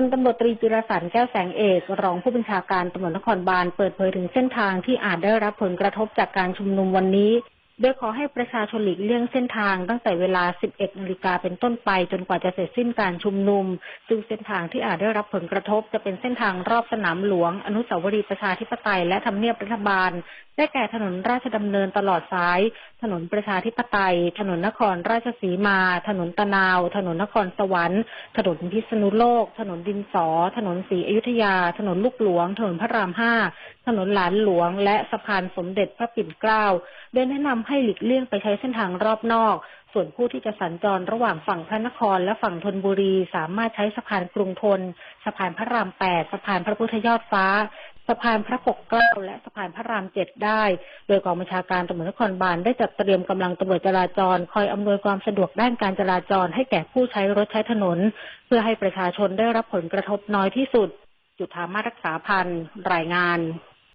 ลตำรวจตรีจิรสันแก้วแสงเอก รองผู้บัญชาการตำรวจนครบาลเปิดเผยถึงเส้นทางที่อาจได้รับผลกระทบจากการชุมนุมวันนี้ โดยขอให้ประชาชนหลีกเลี่ยงเส้นทางตั้งแต่เวลา 11 นาฬิกาเป็นต้นไป จนกว่าจะเสร็จสิ้นการชุมนุม ซึ่งเส้นทางที่อาจได้รับผลกระทบ จะเป็นเส้นทางรอบสนามหลวง อนุสาวรีย์ประชาธิปไตยและทำเนียบรัฐบาล ได้แก่ถนนราชดำเนินตลอดสาย ถนนประชาธิปไตย ถนนนครราชสีมา ถนนตะนาว ถนนนครสวรรค์ ถนนพิษณุโลก ถนนดินสอ ถนนศรีอยุธยา ถนนลูกหลวง ถนนพระรามห้า ถนนหลานหลวง และสะพานสมเด็จพระปิ่นเกล้าโดยแนะนำให้หลีกเลี่ยงไปใช้เส้นทางรอบนอก ส่วนผู้ที่จะสัญจรระหว่างฝั่งพระนครและฝั่งธนบุรี สามารถใช้สะพานกรุงทน สะพานพระรามแปดสะพานพระพุทธยอดฟ้าสะพานพระปกเกล้าและสะพานพระรามเจ็ดได้ โดยกองบัญชาการตำรวจนครบาลได้จัดเตรียมกำลังตำรวจจราจร คอยอำนวยความสะดวกด้านการจราจรให้แก่ผู้ใช้รถใช้ถนน เพื่อให้ประชาชนได้รับผลกระทบน้อยที่สุด จุธามารักษาพันธ์รายงาน